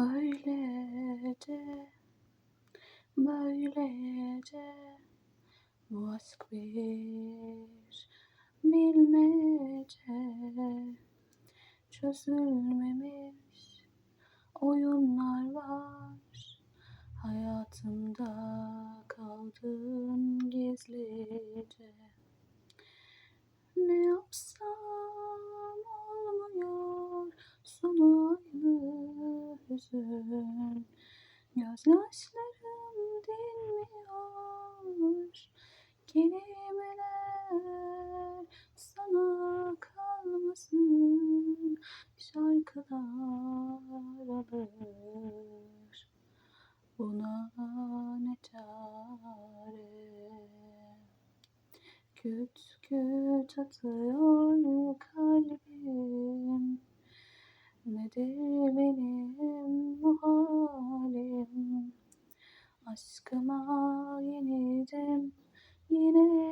Öylece, böylece bu aşk bir bilmece. Çözülmemiş oyunlar var. Hayatımda kaldın gizlice. Ne yapsam hüzün Gözyaşlarım dinmiyor. Kelimeler sana kalmasın. Şarkılar alır. Buna ne çare? Küt küt atıyor kalbim Nedir benim bu halim. Aşkıma yenildim Yine